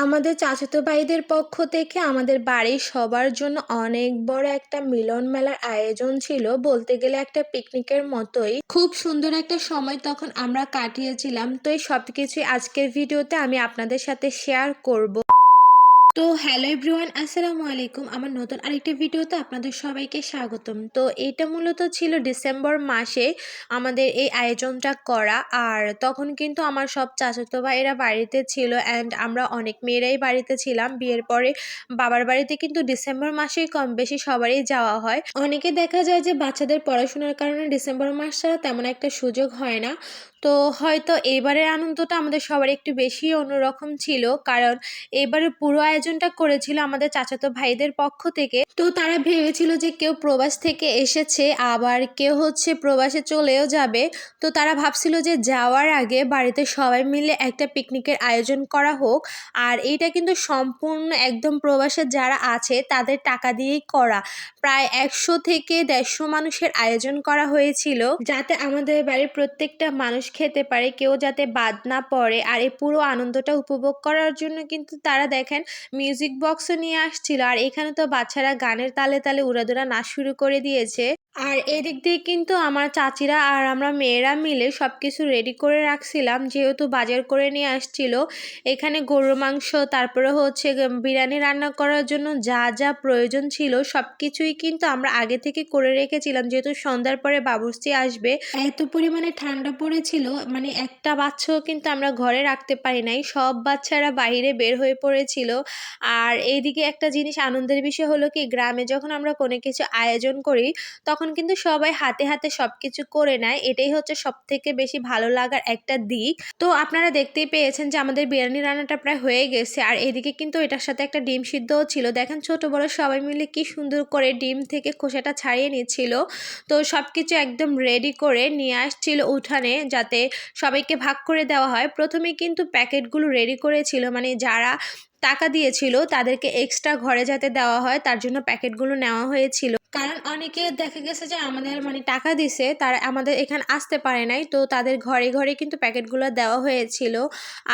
আমাদের চাচাতো ভাইদের পক্ষ থেকে আমাদের বাড়ির সবার জন্য অনেক বড় একটা মিলন মেলার আয়োজন ছিল। বলতে গেলে একটা পিকনিকের মতোই। খুব সুন্দর একটা সময় তখন আমরা কাটিয়েছিলাম। তো এই সব কিছুই আজকের ভিডিওতে আমি আপনাদের সাথে শেয়ার করব। তো হ্যালো এভরিওয়ান, আসসালামু আলাইকুম। আমার নতুন আরেকটি ভিডিওতে আপনাদের সবাইকে স্বাগতম। তো এটা মূলত ছিল ডিসেম্বর মাসে আমাদের এই আয়োজনটা করা। আর তখন কিন্তু আমার সব চাচাতো ভাইয়েরা বাড়িতে ছিল অ্যান্ড আমরা অনেক মেয়েরাই বাড়িতে ছিলাম। বিয়ের পরে বাবার বাড়িতে কিন্তু ডিসেম্বর মাসেই কম বেশি সবারই যাওয়া হয়। অনেকে দেখা যায় যে বাচ্চাদের পড়াশোনার কারণে ডিসেম্বর মাস ছাড়া তেমন একটা সুযোগ হয় না। তো হয়তো এবারের আনন্দটা আমাদের সবার একটু বেশি অন্যরকম ছিল। কারণ এবারে পুরো আয়োজনটা করেছিল আমাদের চাচাতো ভাইদের পক্ষ থেকে। তো তারা ভেবেছিল যে কেউ প্রবাস থেকে এসেছে, আবার কেউ হচ্ছে প্রবাসে চলেও যাবে। তো তারা ভাবছিল যে যাওয়ার আগে বাড়িতে সবাই মিলে একটা পিকনিকের আয়োজন করা হোক। আর এইটা কিন্তু সম্পূর্ণ একদম প্রবাসে যারা আছে, তাদের টাকা দিয়েই করা। প্রায় একশো থেকে দেড়শো মানুষের আয়োজন করা হয়েছিল। যাতে আমাদের বাড়ির প্রত্যেকটা মানুষ খেতে পারে, কেউ যাতে বাদ না পড়ে। আর এই পুরো আনন্দটা উপভোগ করার জন্য কিন্তু তারা দেখেন মিউজিক বক্সও নিয়ে আসছিল। আর এখানে তো বাচ্চারা গানের তালে তালে উড়াদুরা নাচ শুরু করে দিয়েছে। আর এদিক দিয়ে কিন্তু আমার চাচিরা আর আমরা মেয়েরা মিলে সব কিছু রেডি করে রাখছিলাম। যেহেতু বাজার করে নিয়ে আসছিল। এখানে গরুর মাংস, তারপরে হচ্ছে বিরিয়ানি রান্না করার জন্য যা যা প্রয়োজন ছিল সব কিছুই কিন্তু আমরা আগে থেকে করে রেখেছিলাম। যেহেতু সন্ধ্যার পরে বাবুর্চি আসবে, এত পরিমাণে ঠান্ডা পড়েছিল মানে একটা বাচ্চাও কিন্তু আমরা ঘরে রাখতে পারি নাই। সব বাচ্চারা বাইরে বের হয়ে পড়েছিল। আর এইদিকে একটা জিনিস আনন্দের বিষয় হলো কি, গ্রামে যখন আমরা কোনো কিছু আয়োজন করি, তখন কিন্তু সবাই হাতে হাতে সব কিছু করে নেয়। এটাই হচ্ছে সব থেকে বেশি ভালো লাগার একটা দিক। তো আপনারা দেখতেই পেয়েছেন যে আমাদের বিরিয়ানি রান্নাটা প্রায় হয়ে গেছে। আর এদিকে কিন্তু এটার সাথে একটা ডিম সিদ্ধও ছিল। দেখেন ছোট বড় সবাই মিলে কি সুন্দর করে ডিম থেকে খোসাটা ছাড়িয়ে নিচ্ছিল। তো সব কিছু একদম রেডি করে নিয়ে আসছিল উঠানে, যাতে সবাইকে ভাগ করে দেওয়া হয়। প্রথমে কিন্তু প্যাকেটগুলো রেডি করেছিল মানে যারা টাকা দিয়েছিল তাদেরকে এক্সট্রা ঘরে যাতে দেওয়া হয়, তার জন্য প্যাকেটগুলো নেওয়া হয়েছিল। কারণ অনেকে দেখা গেছে যে আমাদের মানে টাকা দিছে, তারা আমাদের এখানে আসতে পারে নাই। তো তাদের ঘরে ঘরে কিন্তু প্যাকেটগুলো দেওয়া হয়েছিল।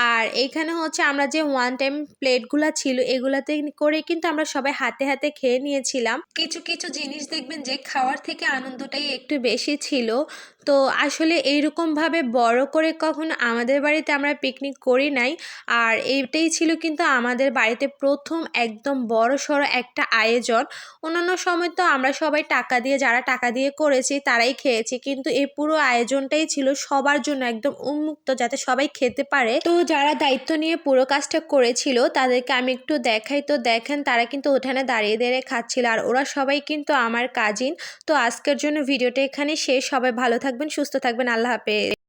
আর এখানে হচ্ছে আমরা যে ওয়ান টাইম প্লেটগুলো ছিল, এগুলাতে করে কিন্তু আমরা সবাই হাতে হাতে খেয়ে নিয়েছিলাম। কিছু কিছু জিনিস দেখবেন যে খাওয়ার থেকে আনন্দটাই একটু বেশি ছিল। তো আসলে এইরকমভাবে বড় করে কখনো আমাদের বাড়িতে আমরা পিকনিক করি নাই। আর এইটাই ছিল কিন্তু আমাদের বাড়িতে প্রথম একদম বড় সড়ো একটা আয়োজন। অন্যান্য সময় তো আমরা সবাই টাকা দিয়ে, যারা টাকা দিয়ে করেছি তারাই খেয়েছি। কিন্তু এই পুরো আয়োজনটাই ছিল সবার জন্য একদম উন্মুক্ত যাতে সবাই খেতে পারে। তো যারা দায়িত্ব নিয়ে পুরো কাজটা করেছিল, তাদেরকে আমি একটু দেখাই। তো দেখেন, তারা কিন্তু ওখানে দাঁড়িয়ে দাঁড়িয়ে খাচ্ছিল আর ওরা সবাই কিন্তু আমার কাজিন তো আজকের জন্য ভিডিওটা এখানে শেষ। সবাই ভালো থাকবেন, সুস্থ থাকবেন। আল্লাহ হাফেজ।